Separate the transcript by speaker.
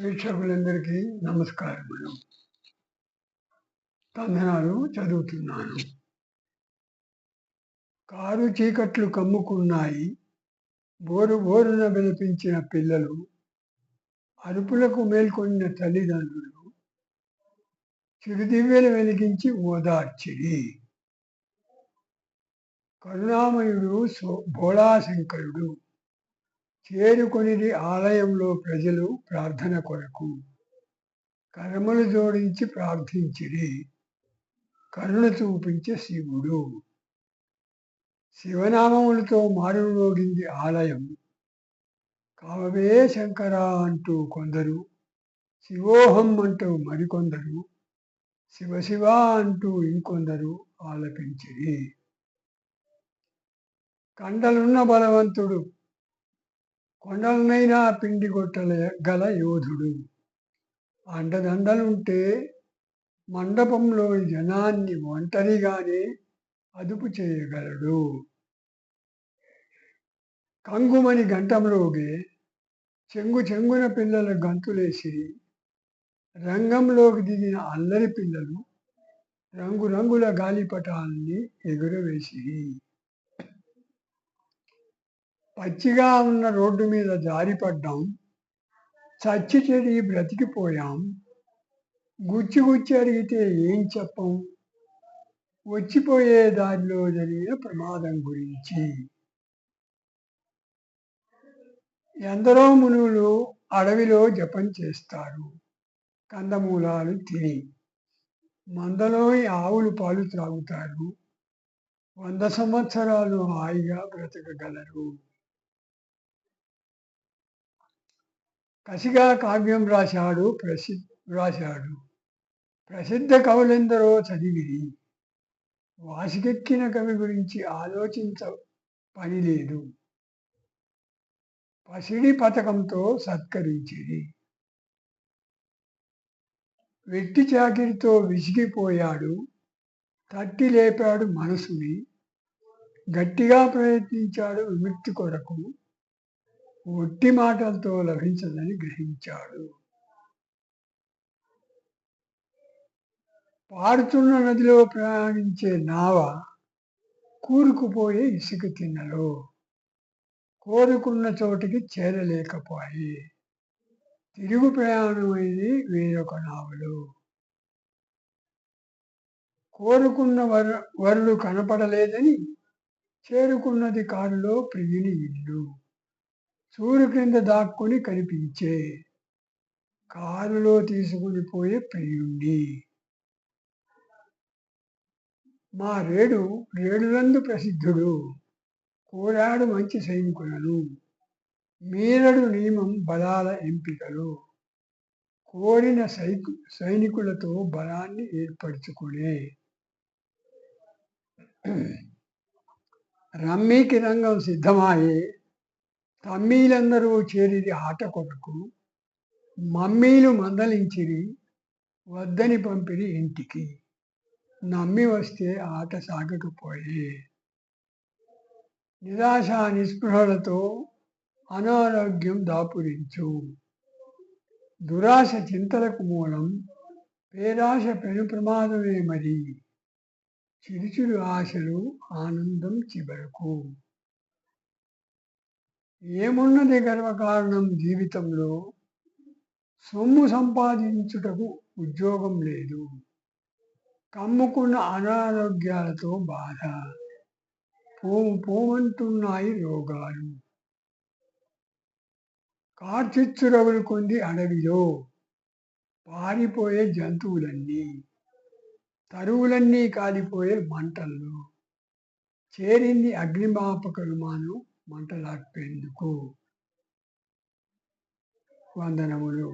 Speaker 1: వీక్షకులందరికీ నమస్కారములు తందనాలు చదువుతున్నాను. కారు చీకట్లు కమ్ముకున్నాయి. బోరు బోరున వినిపించిన పిల్లలు అరుపులకు మేల్కొన్న తల్లిదండ్రులు చిరుదివ్యలు వెలిగించి ఓదార్చిరి. కరుణామయుడు సో భోళాశంకరుడు చేరుకొనిది ఆలయంలో ప్రజలు ప్రార్థన కొరకు కర్మలు జోడించి ప్రార్థించిరి. కరుణ చూపించే శివుడు. శివనామములతో మారుమోగింది ఆలయం. కావే శంకర అంటూ కొందరు శివోహం అంటూ మరికొందరు శివశివ అంటూ ఇంకొందరు ఆలపించిరి. కండలున్న బలవంతుడు కొండలనైనా పిండి కొట్టల గల యోధుడు. అండదండలుంటే మండపంలోని జనాన్ని ఒంటరిగానే అదుపు చేయగలడు. కంగుమని గంటంలోగే చెంగు చెంగున పిల్లల గంతులేసి రంగంలోకి దిగిన అల్లరి పిల్లలు రంగురంగుల గాలిపటాలని ఎగురవేసి పచ్చిగా ఉన్న రోడ్డు మీద జారిపడ్డాం చచ్చి చెడి బ్రతికిపోయాం. గుచ్చి గుచ్చి అడిగితే ఏం చెప్పం? వచ్చిపోయే దారిలో జరిగిన ప్రమాదం గురించి. ఎందరో మునులు అడవిలో జపం చేస్తారు. కందమూలాలు తిని మందలోని ఆవులు పాలు త్రాగుతారు. వంద సంవత్సరాలు హాయిగా బ్రతకగలరు. కసిగా కావ్యం రాశాడు ప్రసి రాశాడు. ప్రసిద్ధ కవులెందరో చదివిరి. వాసికెక్కిన కవి గురించి ఆలోచించ పని లేదు. పసిడి పథకంతో సత్కరించిరి. వెట్టి చాకిరితో విసిగిపోయాడు. తట్టి లేపాడు మనసుని. గట్టిగా ప్రయత్నించాడు విముక్తి కొరకు. ఒట్టి మాటలతో లభించదని గ్రహించాడు. పారుతున్న నదిలో ప్రయాణించే నావ కూరుకుపోయే ఇసుక తిన్నలు. కోరుకున్న చోటికి చేరలేకపోయి తిరుగు ప్రయాణమైంది వేరొక నావలు. కోరుకున్న వర వరుడు కనపడలేదని చేరుకున్నది కారులో ప్రియుని ఇల్లు. సూర్యు క్రింద దాక్కుని కనిపించే కారులో తీసుకుని పోయే ప్రియుణ్ణి. మా రేడు రేడులందు ప్రసిద్ధుడు. కోరాడు మంచి సైనికులను. మీరడు నియమం బలాల ఎంపికలు. కోరిన సైకు సైనికులతో బలాన్ని ఏర్పరచుకునే. రమ్మీకి రంగం సిద్ధమాయే. తమ్మీలందరూ చేరిది ఆట కొట్టుకు మమ్మీలు మందలించిరి వద్దని పంపిరి ఇంటికి. నమ్మి వస్తే ఆట సాగకపోయే నిరాశ నిస్పృహలతో అనారోగ్యం దాపురించు. దురాశ చింతలకు మూలం పేరాశ పెను ప్రమాదమే మరి. చిరుచురు ఆశలు ఆనందం చివరకు. ఏమున్నది గర్వకారణం జీవితంలో? సొమ్ము సంపాదించుటకు ఉద్యోగం లేదు. కమ్ముకున్న అనారోగ్యాలతో బాధ. పోము పోమంటున్నాయి రోగాలు. కార్చిచ్చురవులు కొంది అడవిలో. పారిపోయే జంతువులన్నీ. తరువులన్నీ కాలిపోయే మంటల్లో. చేరింది అగ్నిమాపక విమానం. మంటలార్పేందుకు వందనములు.